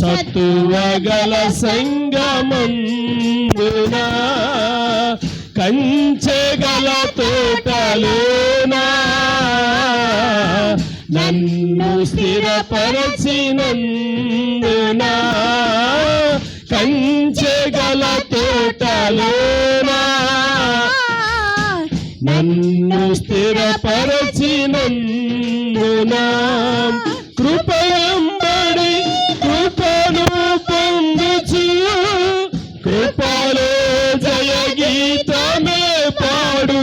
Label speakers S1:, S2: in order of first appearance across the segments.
S1: సత్తువగల సంగమందునా కంచెగల తోటలోనా నన్ను స్థిరపరచినందునా కంచెగల తోటలోనా నన్ను స్థిరపరచినందునా కృపయం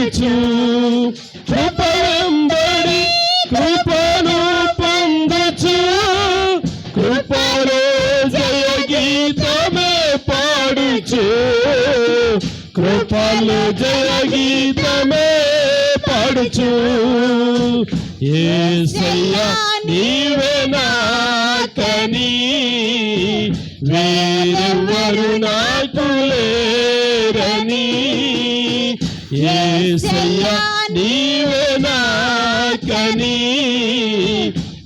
S1: పాడుచు కృపయంబడి కృపను పొందుచు. కృపలో జయ గీతమే పాడుచు. కృపలు జయ గీతమే పాడుచు. ఏసయ్యా నీవే నాకని. వేరెవ్వరు నాకు లేరని. ఏసయ్యా నీవే నాకని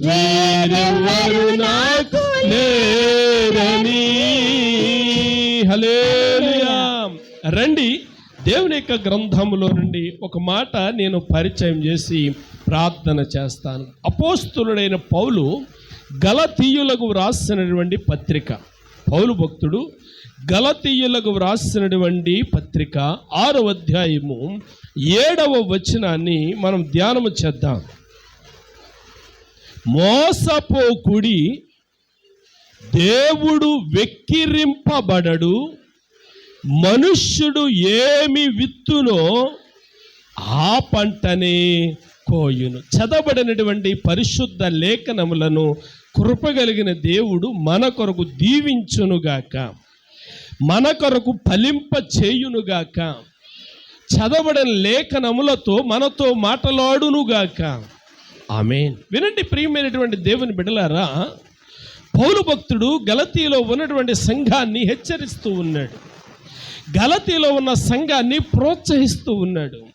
S1: వేరెవ్వరు నాకు లేరని రండి దేవుని యొక్క గ్రంథములో నుండి ఒక మాట నేను పరిచయం చేసి ప్రార్థన చేస్తాను. అపోస్తులుడైన పౌలు గలతీయులకు వ్రాసినటువంటి పత్రిక. పౌలు భక్తుడు గలతీయులకు వ్రాసినటువంటి పత్రిక ఆరవ అధ్యాయము ఏడవ వచనాన్ని మనం ధ్యానము చేద్దాం. మోసపోకుడి దేవుడు వెక్కిరింపబడడు మనుష్యుడు ఏమి విత్తునో ఆ పంటనే కోయును. చదవబడినటువంటి పరిశుద్ధ లేఖనములను కృపగలిగిన దేవుడు మన కొరకు దీవించునుగాక. మన కొరకు ఫలింప చేయునుగాక. చదవడని లేఖనములతో మనతో మాట్లాడునుగాక. ఆమెన్. వినండి ప్రియమైనటువంటి దేవుని బిడలారా పౌలు భక్తుడు గలతీలో ఉన్నటువంటి సంఘాన్ని హెచ్చరిస్తూ ఉన్నాడు. గలతీలో ఉన్న సంఘాన్ని ప్రోత్సహిస్తూ ఉన్నాడు.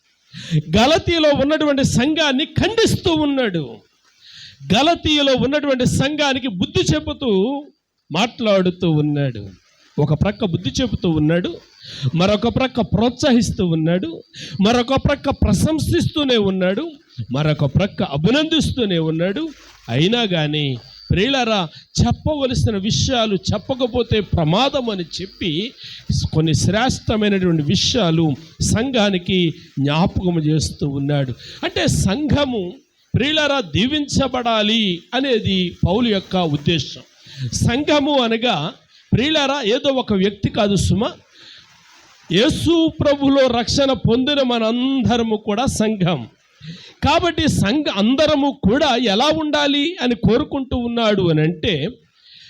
S1: గలతీలో ఉన్నటువంటి సంఘాన్ని ఖండిస్తూ ఉన్నాడు. గలతీలో ఉన్నటువంటి సంఘానికి బుద్ధి చెబుతూ మాట్లాడుతూ ఉన్నాడు. ఒక ప్రక్క బుద్ధి చెబుతూ ఉన్నాడు మరొక ప్రక్క ప్రోత్సహిస్తూ ఉన్నాడు మరొక ప్రక్క ప్రశంసిస్తూనే ఉన్నాడు మరొక ప్రక్క అభినందిస్తూనే ఉన్నాడు. అయినా కానీ ప్రియులరా చెప్పవలసిన విషయాలు చెప్పకపోతే ప్రమాదం అని చెప్పి కొన్ని శ్రేష్టమైనటువంటి విషయాలు సంఘానికి జ్ఞాపకం చేస్తూ ఉన్నాడు. అంటే సంఘము ప్రియులరా దీవించబడాలి అనేది పౌలు యొక్క ఉద్దేశం. సంఘము అనగా ప్రియులారా ఏదో ఒక వ్యక్తి కాదు సుమ. యేసు ప్రభులో రక్షణ పొందిన మనందరము కూడా సంఘం. కాబట్టి సంఘ అందరము కూడా ఎలా ఉండాలి అని కోరుకుంటూ ఉన్నాడు అని అంటే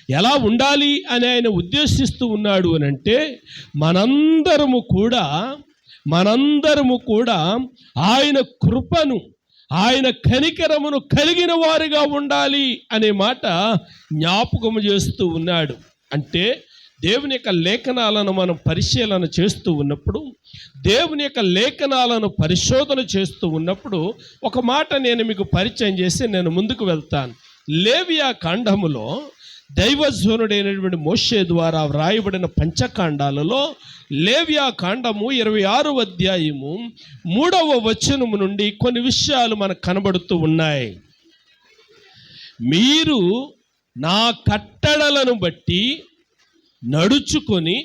S1: ఎలా ఉండాలి అని ఆయన ఉద్దేశిస్తూ ఉన్నాడు అని అంటే మనందరము కూడా మనందరము కూడా ఆయన కృపను ఆయన కనికరమును కలిగిన వారిగా ఉండాలి అనే మాట జ్ఞాపకము చేస్తూ ఉన్నాడు. అంటే దేవుని యొక్క లేఖనాలను మనం పరిశీలన చేస్తూ ఉన్నప్పుడు దేవుని యొక్క లేఖనాలను పరిశోధన చేస్తూ ఉన్నప్పుడు ఒక మాట నేను మీకు పరిచయం చేసి నేను ముందుకు వెళ్తాను. లేవియా కాండములో దైవజనుడైనటువంటి మోషే ద్వారా వ్రాయబడిన పంచకాండాలలో లేవియా కాండము ఇరవై ఆరు అధ్యాయము మూడవ వచనము నుండి కొన్ని విషయాలు మనకు కనబడుతూ ఉన్నాయి. మీరు నా కట్టడలను బట్టి నడుచుకొని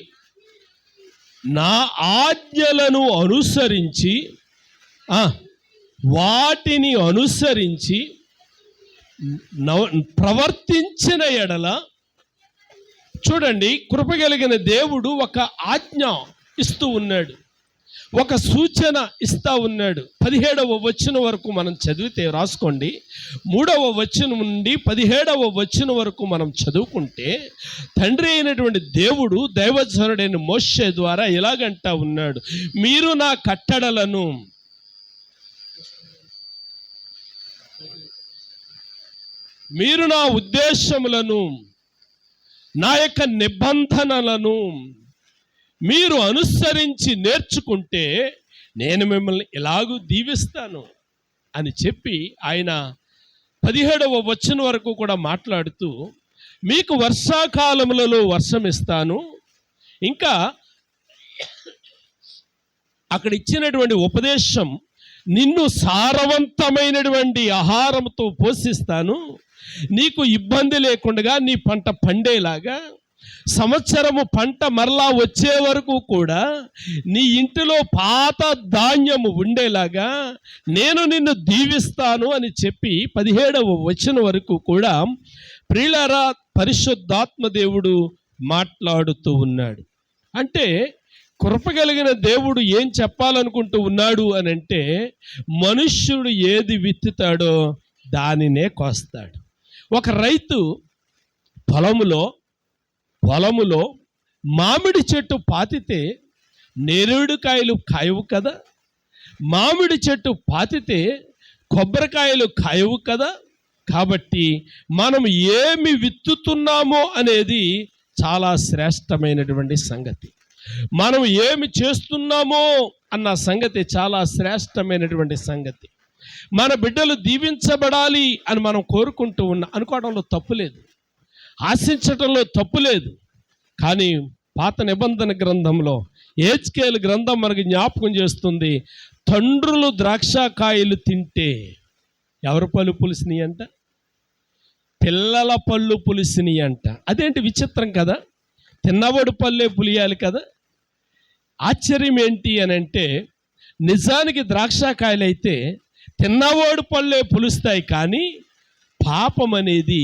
S1: నా ఆజ్ఞలను అనుసరించి వాటిని అనుసరించి నవ ప్రవర్తించిన ఎడల చూడండి కృపగలిగిన దేవుడు ఒక ఆజ్ఞ ఇస్తూ ఉన్నాడు. ఒక సూచన ఇస్తా ఉన్నాడు. పదిహేడవ వచ్చిన వరకు మనం చదివితే రాసుకోండి. మూడవ వచ్చిన నుండి పదిహేడవ వచ్చిన వరకు మనం చదువుకుంటే తండ్రి అయినటువంటి దేవుడు దైవజనుడైన మోషే ద్వారా ఇలాగంటా ఉన్నాడు? మీరు నా కట్టడలను మీరు నా ఉద్దేశములను నా యొక్క నిబంధనలను మీరు అనుసరించి నేర్చుకుంటే నేను మిమ్మల్ని ఎలాగూ దీవిస్తాను అని చెప్పి ఆయన పదిహేడవ వచ్చిన వరకు కూడా మాట్లాడుతూ మీకు వర్షాకాలములలో వర్షం ఇస్తాను ఇంకా అక్కడ ఇచ్చినటువంటి ఉపదేశం నిన్ను సారవంతమైనటువంటి ఆహారంతో పోషిస్తాను. నీకు ఇబ్బంది లేకుండా నీ పంట పండేలాగా సంవత్సరము పంట మరలా వచ్చే వరకు కూడా నీ ఇంటిలో పాత ధాన్యము ఉండేలాగా నేను నిన్ను దీవిస్తాను అని చెప్పి పదిహేడవ వచ్చిన వరకు కూడా ప్రియులారా పరిశుద్ధాత్మ దేవుడు మాట్లాడుతూ ఉన్నాడు. అంటే కృపగలిగిన దేవుడు ఏం చెప్పాలనుకుంటూ ఉన్నాడు అని అంటే మనుష్యుడు ఏది విత్తుతాడో దానినే కోస్తాడు. ఒక రైతు పొలములో పొలములో మామిడి చెట్టు పాతితే నేరేడుకాయలు కాయవు కదా? మామిడి చెట్టు పాతితే కొబ్బరికాయలు కాయవు కదా? కాబట్టి మనం ఏమి విత్తుతున్నామో అనేది చాలా శ్రేష్టమైనటువంటి సంగతి. మనం ఏమి చేస్తున్నామో అన్న సంగతి చాలా శ్రేష్టమైనటువంటి సంగతి. మన బిడ్డలు దీవించబడాలి అని మనం కోరుకుంటూ ఉన్న అనుకోవడంలో తప్పు లేదు. ఆశించటంలో తప్పు లేదు. కానీ పాత నిబంధన గ్రంథంలో ఏజ్కేల్ గ్రంథం మనకి జ్ఞాపకం చేస్తుంది తండ్రులు ద్రాక్షకాయలు తింటే ఎవరి పళ్ళు పులిసినాయి అంట పిల్లల పళ్ళు పులిసినాయి అంట అదేంటి విచిత్రం కదా? తిన్నవాడు పళ్ళే పులియాలి కదా? ఆశ్చర్యం ఏంటి అని అంటే నిజానికి ద్రాక్షకాయలైతే తిన్నవాడు పళ్ళే పులుస్తాయి కానీ పాపం అనేది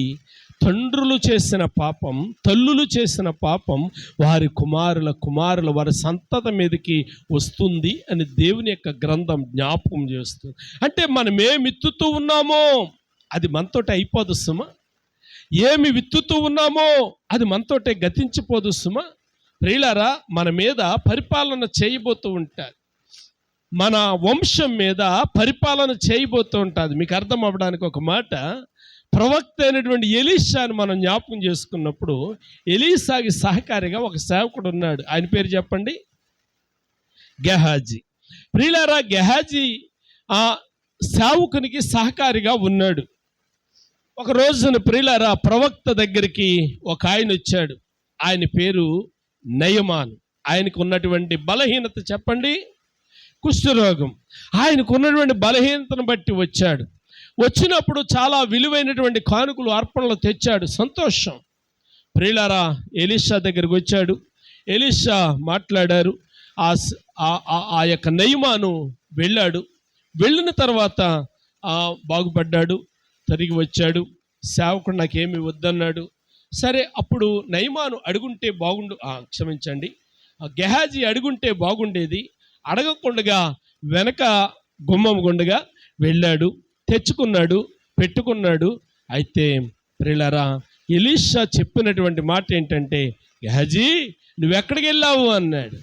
S1: తండ్రులు చేసిన పాపం తల్లులు చేసిన పాపం వారి కుమారుల కుమారుల వారి సంతత మీదకి వస్తుంది అని దేవుని యొక్క గ్రంథం జ్ఞాపకం చేస్తుంది. అంటే మనం ఏమి విత్తుతూ ఉన్నామో అది మనతోటి అయిపోదు సుమ. ఏమి విత్తుతూ ఉన్నామో అది మనతోటే గతించిపోదు సుమ. ప్రియులారా మన మీద పరిపాలన చేయబోతూ ఉంటారు. మన వంశం మీద పరిపాలన చేయబోతూ ఉంటుంది మీకు అర్థం అవ్వడానికి ఒక మాట ప్రవక్త అయినటువంటి ఎలీషాని మనం జ్ఞాపకం చేసుకున్నప్పుడు ఎలీసాకి సహకారిగా ఒక సేవకుడు ఉన్నాడు. ఆయన పేరు చెప్పండి? గెహాజీ. ప్రియులారా గెహాజీ ఆ సేవకునికి సహకారిగా ఉన్నాడు. ఒక రోజున ప్రియులారా ప్రవక్త దగ్గరికి ఒక ఆయన వచ్చాడు. ఆయన పేరు నయమాన్. ఆయనకు ఉన్నటువంటి బలహీనత చెప్పండి? కుష్ఠరోగం. ఆయనకు ఉన్నటువంటి బలహీనతను బట్టి వచ్చాడు. వచ్చినప్పుడు చాలా విలువైనటువంటి కానుకలు అర్పణలు తెచ్చాడు. సంతోషం. ప్రియులారా ఎలీషా దగ్గరికి వచ్చాడు. ఎలీషా మాట్లాడారు. ఆ ఆ- ఆ- యొక్క నయమాను వెళ్ళాడు. వెళ్ళిన తర్వాత బాగుపడ్డాడు. తిరిగి వచ్చాడు. సేవకుడు నాకేమి వద్దన్నాడు. సరే అప్పుడు నయమాను అడుగుంటే బాగుండు ఆ, క్షమించండి. ఆ గెహాజీ అడుగుంటే బాగుండేది. అడగకుండగా వెనక గుమ్మం గుండగా వెళ్ళాడు. తెచ్చుకున్నాడు పెట్టుకున్నాడు. అయితే ప్రిలరా ఎలీషా చెప్పినటువంటి మాట ఏంటంటే గెహజీ నువ్వెక్కడికి వెళ్ళావు అన్నాడు.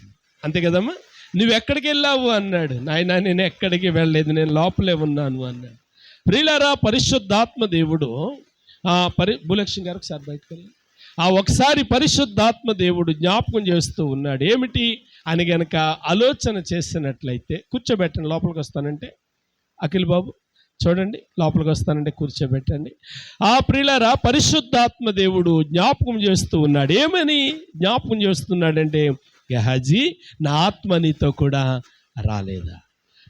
S1: అంతే కదమ్మా? నువ్వెక్కడికి వెళ్ళావు అన్నాడు. నాయన నేను ఎక్కడికి వెళ్ళలేదు నేను లోపలే ఉన్నాను అన్నాడు. ప్రిలరా పరిశుద్ధాత్మ దేవుడు ఆ పరి భూలక్ష్మి గారు ఒకసారి బయటకు వెళ్ళి ఆ ఒకసారి పరిశుద్ధాత్మ దేవుడు జ్ఞాపకం చేస్తూ ఉన్నాడు. ఏమిటి? అని గనక ఆలోచన చేసినట్లయితే కూర్చోబెట్టండి లోపలికి వస్తానంటే అఖిల్ బాబు చూడండి లోపలికి వస్తానంటే కూర్చోబెట్టండి. ఆ ప్రిలరా పరిశుద్ధాత్మ దేవుడు జ్ఞాపకం చేస్తూ ఉన్నాడు. ఏమని జ్ఞాపకం చేస్తున్నాడంటే గహజీ నా ఆత్మ నీతో కూడా రాలేదా?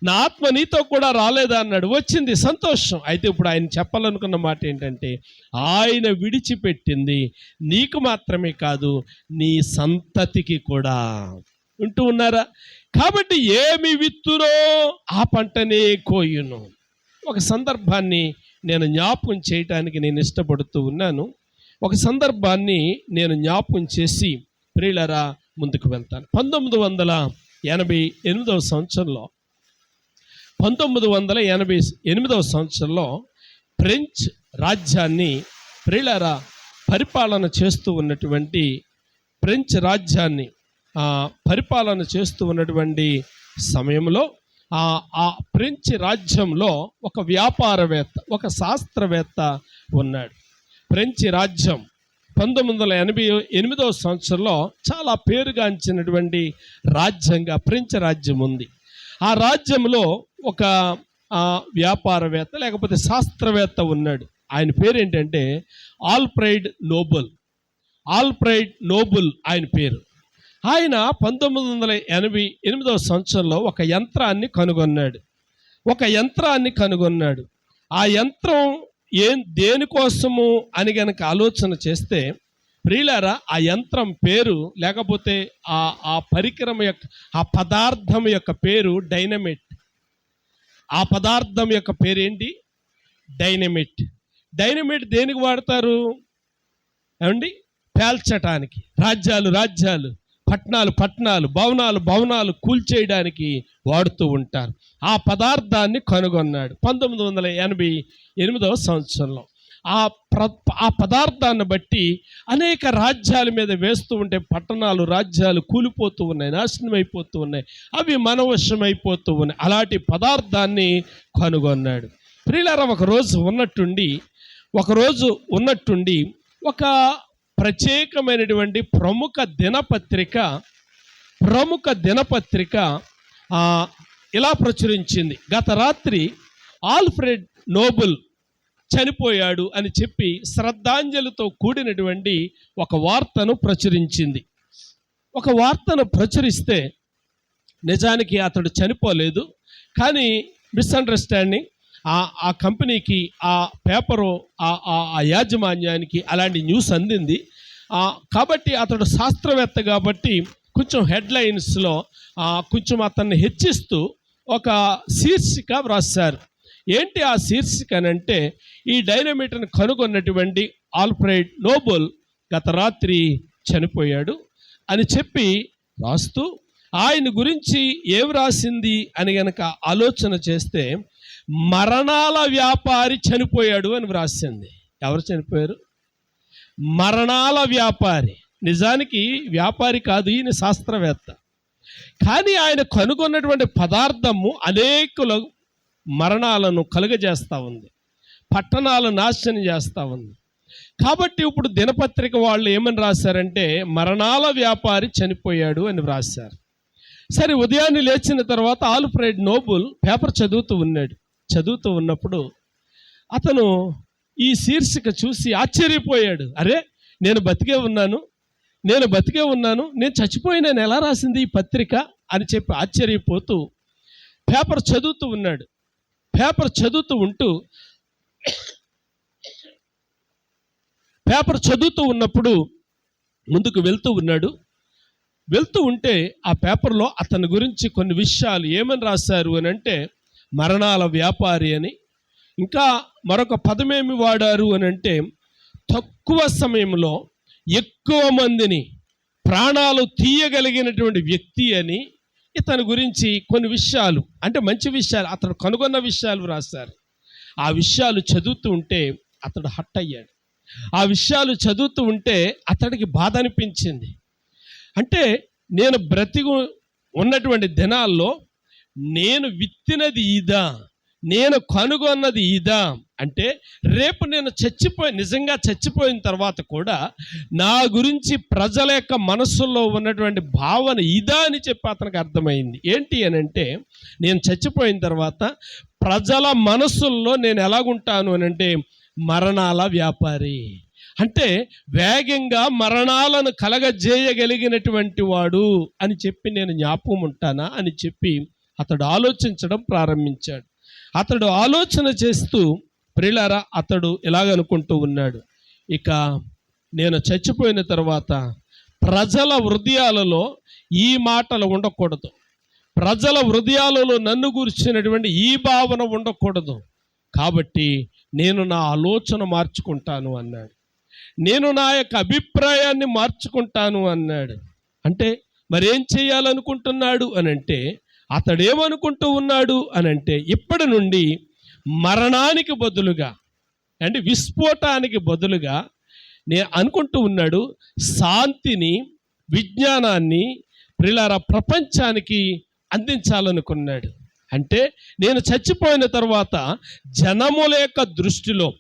S1: నా ఆత్మ నీతో కూడా రాలేదా అన్నాడు. వచ్చింది సంతోషం. అయితే ఇప్పుడు ఆయన చెప్పాలనుకున్న మాట ఏంటంటే ఆయన విడిచిపెట్టింది నీకు మాత్రమే కాదు నీ సంతతికి కూడా. ఉంటూ ఉన్నారా? కాబట్టి ఏమి విత్తునో ఆ పంటనే కోయును. ఒక సందర్భాన్ని నేను జ్ఞాపకం చేయటానికి నేను ఇష్టపడుతూ ఉన్నాను. ఒక సందర్భాన్ని నేను జ్ఞాపకం చేసి ప్రియులరా ముందుకు వెళ్తాను. పంతొమ్మిది వందల ఎనభై ఎనిమిదవ సంవత్సరంలో పంతొమ్మిది వందల ఎనభై ఎనిమిదవ సంవత్సరంలో ఫ్రెంచ్ రాజ్యాన్ని ప్రియులరా పరిపాలన చేస్తూ ఉన్నటువంటి ఫ్రెంచ్ రాజ్యాన్ని పరిపాలన చేస్తూ ఉన్నటువంటి సమయంలో ఆ ఫ్రెంచ్ రాజ్యంలో ఒక వ్యాపారవేత్త ఒక శాస్త్రవేత్త ఉన్నాడు. ఫ్రెంచ్ రాజ్యం పంతొమ్మిది వందల ఎనభై ఎనిమిదవ సంవత్సరంలో చాలా పేరుగాంచినటువంటి రాజ్యంగా ఫ్రెంచ్ రాజ్యం ఉంది. ఆ రాజ్యంలో ఒక వ్యాపారవేత్త లేకపోతే శాస్త్రవేత్త ఉన్నాడు. ఆయన పేరు ఏంటంటే Alfred Nobel. Alfred Nobel ఆయన పేరు. ఆయన పంతొమ్మిది వందల ఎనభై ఎనిమిదవ సంవత్సరంలో ఒక యంత్రాన్ని కనుగొన్నాడు. ఒక యంత్రాన్ని కనుగొన్నాడు. ఆ యంత్రం ఏం దేనికోసము అని గనక ఆలోచన చేస్తే ప్రియులారా ఆ యంత్రం పేరు లేకపోతే ఆ ఆ పరికరం యొక్క ఆ పదార్థం యొక్క పేరు డైనమిట్. ఆ పదార్థం యొక్క పేరేంటి? డైనమిట్. డైనమిట్ దేనికి వాడతారు? ఏమండి? పేల్చటానికి. రాజ్యాలు రాజ్యాలు. పట్టణాలు పట్టణాలు భవనాలు భవనాలు కూల్చేయడానికి వాడుతూ ఉంటారు. ఆ పదార్థాన్ని కనుగొన్నాడు పంతొమ్మిది వందల ఎనభై ఎనిమిదవ సంవత్సరంలో. ఆ ప్ర ఆ పదార్థాన్ని బట్టి అనేక రాజ్యాల మీద వేస్తూ ఉంటే పట్టణాలు రాజ్యాలు కూలిపోతూ ఉన్నాయి నాశనం అయిపోతూ ఉన్నాయి అవి మనవశం అయిపోతూ ఉన్నాయి. అలాంటి పదార్థాన్ని కనుగొన్నాడు. ప్రియులారా ఒక రోజు ఉన్నట్టుండి ఒకరోజు ఉన్నట్టుండి ఒక ప్రత్యేకమైనటువంటి ప్రముఖ దినపత్రిక ప్రముఖ దినపత్రిక ఇలా ప్రచురించింది. గత రాత్రి ఆల్ఫ్రెడ్ నోబుల్ చనిపోయాడు అని చెప్పి శ్రద్ధాంజలితో కూడినటువంటి ఒక వార్తను ప్రచురించింది. ఒక వార్తను ప్రచురిస్తే నిజానికి అతడు చనిపోలేదు. కానీ మిస్అండర్స్టాండింగ్ ఆ కంపెనీకి ఆ పేపరు ఆ ఆ- ఆ యాజమాన్యానికి అలాంటి న్యూస్ అందింది. కాబట్టి అతడు శాస్త్రవేత్త కాబట్టి కొంచెం హెడ్లైన్స్లో కొంచెం అతన్ని హెచ్చిస్తూ ఒక శీర్షిక వ్రాశారు. ఏంటి ఆ శీర్షిక అంటే ఈ డైనమిట్ను కనుగొన్నటువంటి ఆల్ఫ్రైడ్ నోబుల్ గత రాత్రి చనిపోయాడు అని చెప్పి రాస్తూ ఆయన గురించి ఏం రాసింది అని గనక ఆలోచన చేస్తే మరణాల వ్యాపారి చనిపోయాడు అని వ్రాసింది. ఎవరు చనిపోయారు? మరణాల వ్యాపారి. నిజానికి వ్యాపారి కాదు ఈయన శాస్త్రవేత్త. కానీ ఆయన కనుగొన్నటువంటి పదార్థము అనేకుల మరణాలను కలుగజేస్తూ ఉంది. పట్టణాలు నాశనం చేస్తూ ఉంది. కాబట్టి ఇప్పుడు దినపత్రిక వాళ్ళు ఏమని రాశారంటే మరణాల వ్యాపారి చనిపోయాడు అని వ్రాశారు. సరే ఉదయాన్నే లేచిన తర్వాత ఆల్ఫ్రెడ్ నోబుల్ పేపర్ చదువుతూ ఉన్నాడు. చదువుతూ ఉన్నప్పుడు అతను ఈ శీర్షిక చూసి ఆశ్చర్యపోయాడు. అరే నేను బతికే ఉన్నాను నేను బతికే ఉన్నాను నేను చచ్చిపోయినాను ఎలా రాసింది ఈ పత్రిక అని చెప్పి ఆశ్చర్యపోతూ పేపర్ చదువుతూ ఉన్నాడు. పేపర్ చదువుతూ ఉంటూ పేపర్ చదువుతూ ఉన్నప్పుడు ముందుకు వెళ్తూ ఉన్నాడు. వెళ్తూ ఉంటే ఆ పేపర్లో అతని గురించి కొన్ని విషయాలు ఏమని రాశారు అని అంటే మరణాల వ్యాపారి అని. ఇంకా మరొక పదమేమి వాడారు అని అంటే తక్కువ సమయంలో ఎక్కువ మందిని ప్రాణాలు తీయగలిగినటువంటి వ్యక్తి అని ఇతని గురించి కొన్ని విషయాలు అంటే మంచి విషయాలు అతడు కనుగొన్న విషయాలు రాశారు ఆ విషయాలు చదువుతూ ఉంటే అతడు హట్ అయ్యాడు. ఆ విషయాలు చదువుతూ ఉంటే అతడికి బాధ అనిపించింది. అంటే నేను బ్రతికు ఉన్నటువంటి దినాల్లో నేను విత్తినది ఇదా? నేను కనుగొన్నది ఇదా? అంటే రేపు నేను చచ్చిపోయి నిజంగా చచ్చిపోయిన తర్వాత కూడా నా గురించి ప్రజల యొక్క మనస్సుల్లో ఉన్నటువంటి భావన ఇదా అని చెప్పి అతనికి అర్థమైంది. ఏంటి అని అంటే నేను చచ్చిపోయిన తర్వాత ప్రజల మనస్సుల్లో నేను ఎలాగుంటాను అని అంటే మరణాల వ్యాపారి. అంటే వేగంగా మరణాలను కలగజేయగలిగినటువంటి వాడు అని చెప్పి నేను జ్ఞాపకం ఉంటానా అని చెప్పి అతడు ఆలోచించడం ప్రారంభించాడు. అతడు ఆలోచన చేస్తూ ప్రిలారా అతడు ఎలాగనుకుంటూ ఉన్నాడు. ఇక నేను చచ్చిపోయిన తర్వాత ప్రజల హృదయాలలో ఈ మాటలు ఉండకూడదు. ప్రజల హృదయాలలో నన్ను గురించినటువంటి ఈ భావన ఉండకూడదు. కాబట్టి నేను నా ఆలోచన మార్చుకుంటాను అన్నాడు. నేను నా యొక్క అభిప్రాయాన్ని మార్చుకుంటాను అన్నాడు. అంటే మరేం చేయాలనుకుంటున్నాడు అని అంటే అతడేమనుకుంటూ ఉన్నాడు అని అంటే ఇప్పటి నుండి మరణానికి బదులుగా అంటే విస్ఫోటానికి బదులుగా నేను అనుకుంటూ ఉన్నాడు శాంతిని విజ్ఞానాన్ని ప్రిలార ప్రపంచానికి అందించాలనుకున్నాడు. అంటే నేను చచ్చిపోయిన తర్వాత జనముల యొక్క దృష్టిలో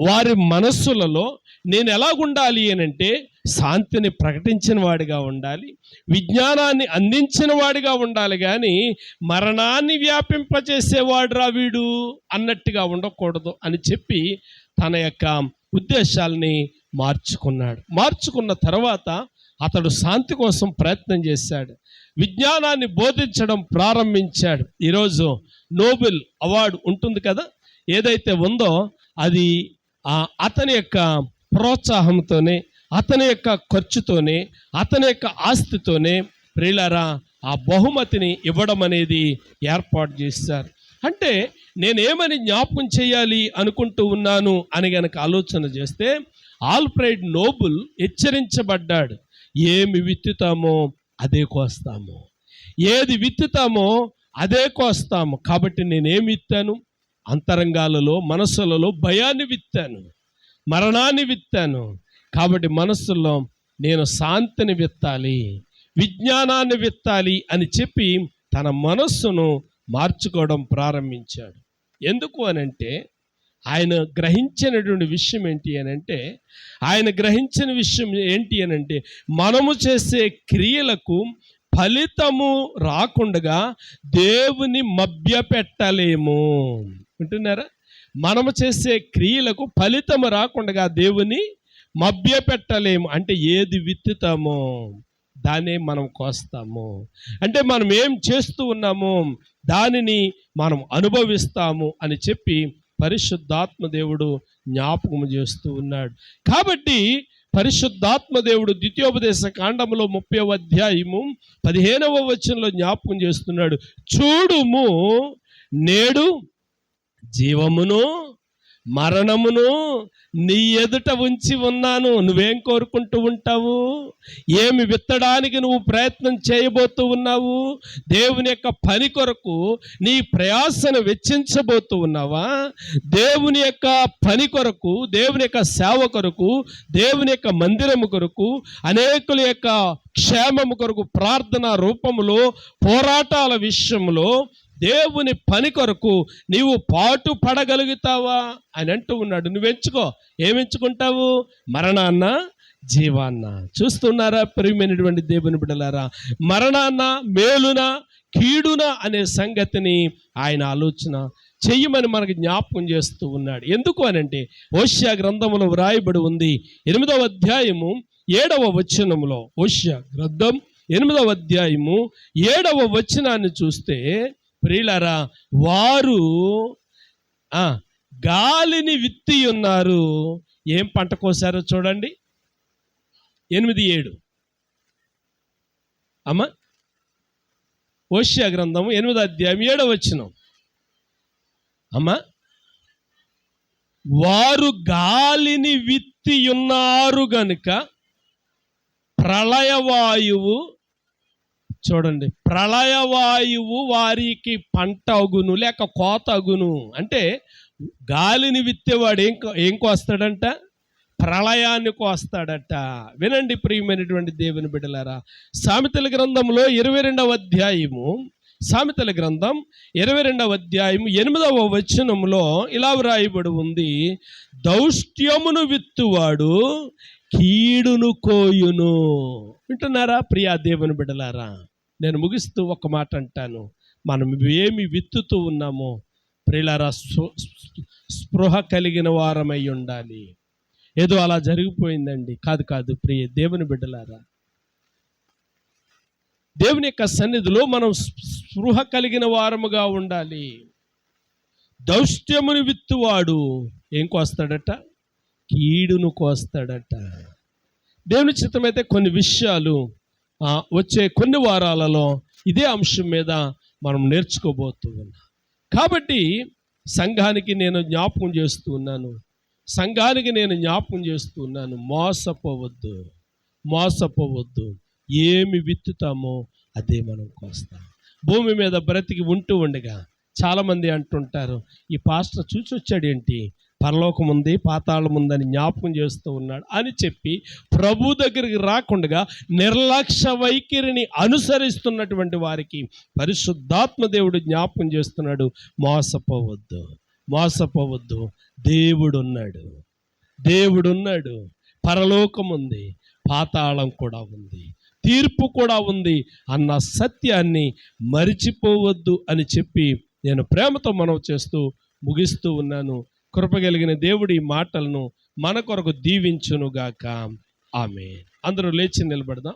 S1: వారి మనస్సులలో నేను ఎలాగుండాలి అని అంటే శాంతిని ప్రకటించిన వాడిగా ఉండాలి విజ్ఞానాన్ని అందించిన వాడిగా ఉండాలి కానీ మరణాన్ని వ్యాపింపజేసేవాడురా వీడు అన్నట్టుగా ఉండకూడదు అని చెప్పి తన యొక్క ఉద్దేశాల్ని మార్చుకున్నాడు. మార్చుకున్న తర్వాత అతడు శాంతి కోసం ప్రయత్నం చేశాడు. విజ్ఞానాన్ని బోధించడం ప్రారంభించాడు. ఈరోజు నోబెల్ అవార్డు ఉంటుంది కదా ఏదైతే ఉందో అది ఆ అతని యొక్క ప్రోత్సాహంతోనే అతని యొక్క ఖర్చుతోనే అతని యొక్క ఆస్తితోనే ప్రియులారా ఆ బహుమతిని ఇవ్వడం అనేది ఏర్పాటు చేశారు. అంటే నేనేమని జ్ఞాపకం చేయాలి అనుకుంటూ ఉన్నాను అని గనక ఆలోచన చేస్తే ఆల్ఫ్రైడ్ నోబుల్ హెచ్చరించబడ్డాడు. ఏమి విత్తుతామో అదే కోస్తాము. ఏది విత్తుతామో అదే కోస్తాము. కాబట్టి నేనేమి విత్తాను? అంతరంగాలలో మనస్సులలో భయాన్ని విత్తాను. మరణాన్ని విత్తాను. కాబట్టి మనస్సులో నేను శాంతిని విత్తాలి విజ్ఞానాన్ని విత్తాలి అని చెప్పి తన మనస్సును మార్చుకోవడం ప్రారంభించాడు. ఎందుకు అనంటే ఆయన గ్రహించినటువంటి విషయం ఏంటి అని అంటే ఆయన గ్రహించిన విషయం ఏంటి అని అంటే మనము చేసే క్రియలకు ఫలితము రాకుండగా దేవుని మభ్యపెట్టలేము. వింటున్నారా? మనము చేసే క్రియలకు ఫలితము రాకుండగా దేవుని మభ్యపెట్టలేము. అంటే ఏది విత్తుతామో దాన్నే మనం కోస్తాము. అంటే మనం ఏం చేస్తూ ఉన్నామో దానిని మనం అనుభవిస్తాము అని చెప్పి పరిశుద్ధాత్మ దేవుడు జ్ఞాపకం చేస్తూ ఉన్నాడు. కాబట్టి పరిశుద్ధాత్మ దేవుడు ద్వితీయోపదేశ కాండంలో ముప్పై అధ్యాయము పదిహేనవ వచనంలో జ్ఞాపకం చేస్తున్నాడు. చూడుము నేడు జీవమును మరణమును నీ ఎదుట ఉంచి ఉన్నాను. నువ్వేం కోరుకుంటూ ఉంటావు? ఏమి విత్తడానికి నువ్వు ప్రయత్నం చేయబోతూ ఉన్నావు? దేవుని యొక్క పని కొరకు నీ ప్రయాసను వెచ్చించబోతూ ఉన్నావా? దేవుని యొక్క పని కొరకు దేవుని యొక్క సేవ కొరకు దేవుని యొక్క మందిరము కొరకు అనేకుల యొక్క క్షేమము కొరకు ప్రార్థన రూపములో పోరాటాల విషయంలో దేవుని పని కొరకు నీవు పాటు పడగలుగుతావా? అని అంటూ ఉన్నాడు. నువ్వెంచుకో ఏమెంచుకుంటావు మరణాన్న జీవాన్న. చూస్తున్నారా ప్రియమైనటువంటి దేవుని బిడ్డలారా? మరణాన్న మేలున కీడున అనే సంగతిని ఆయన ఆలోచన చెయ్యమని మనకు జ్ఞాపకం చేస్తూ ఉన్నాడు. ఎందుకు అనంటే ఓష్యా గ్రంథములో వ్రాయబడి ఉంది. ఎనిమిదవ అధ్యాయము ఏడవ వచనములో. ఓష్యా గ్రంథం ఎనిమిదవ అధ్యాయము ఏడవ వచనాన్ని చూస్తే ప్రియులారా వారు ఆ, గాలిని విత్తి ఉన్నారు ఏం పంట కోసారో చూడండి. ఎనిమిది ఏడు. అమ్మా ఓష్యా గ్రంథము ఎనిమిది అధ్యాయం ఏడవ వచ్చిన అమ్మా వారు గాలిని విత్తి ఉన్నారు గనుక ప్రళయవాయువు చూడండి. ప్రళయవాయువు వారికి పంట అగును లేక కోత అగును. అంటే గాలిని విత్తేవాడు ఏం ఏం కోస్తాడంట? ప్రళయాన్ని కోస్తాడట. వినండి ప్రియమైనటువంటి దేవుని బిడ్డలారా. సామెతల గ్రంథంలో ఇరవై రెండవ అధ్యాయము సామెతల గ్రంథం ఇరవై రెండవ అధ్యాయం ఎనిమిదవ వచనంలో ఇలా వ్రాయబడి ఉంది. దౌష్ట్యమును విత్తువాడు కీడును కోయును. వింటున్నారా ప్రియా దేవుని బిడ్డలారా? నేను ముగిస్తూ ఒక మాట అంటాను. మనం ఏమి విత్తుతూ ఉన్నామో ప్రియులారా స్పృహ కలిగిన వారమై ఉండాలి. ఏదో అలా జరిగిపోయిందండి. కాదు కాదు ప్రియ దేవుని బిడ్డలారా. దేవుని యొక్క సన్నిధిలో మనం స్పృహ కలిగిన వారముగా ఉండాలి. దౌష్ట్యమును విత్తువాడు ఏం కోస్తాడట? కీడును కోస్తాడట. దేవుని చిత్తమైతే కొన్ని విషయాలు వచ్చే కొన్ని వారాలలో ఇదే అంశం మీద మనం నేర్చుకోబోతూ ఉన్నాం. కాబట్టి సంఘానికి నేను జ్ఞాపకం చేస్తూ ఉన్నాను. సంఘానికి నేను జ్ఞాపకం చేస్తూ ఉన్నాను. మోసపోవద్దు. మోసపోవద్దు. ఏమి విత్తుతామో అదే మనం కోస్తాం. భూమి మీద బ్రతికి ఉంటూ ఉండగా చాలామంది అంటుంటారు ఈ పాస్టర్ చూసి పరలోకం ఉంది పాతాళం ఉందని జ్ఞాపకం చేస్తూ ఉన్నాడు. అని చెప్పి ప్రభు దగ్గరికి రాకుండా నిర్లక్ష్య వైఖరిని అనుసరిస్తున్నటువంటి వారికి పరిశుద్ధాత్మ దేవుడు జ్ఞాపకం చేస్తున్నాడు. మోసపోవద్దు మోసపోవద్దు. దేవుడున్నాడు దేవుడున్నాడు. పరలోకం ఉంది పాతాళం కూడా ఉంది తీర్పు కూడా ఉంది అన్న సత్యాన్ని మరిచిపోవద్దు అని చెప్పి నేను ప్రేమతో మనవి చేస్తూ ముగిస్తూ ఉన్నాను. కృపగలిగిన దేవుడి మాటలను మన కొరకు దీవించునుగాక. ఆమె అందరూ లేచి నిలబడదాం.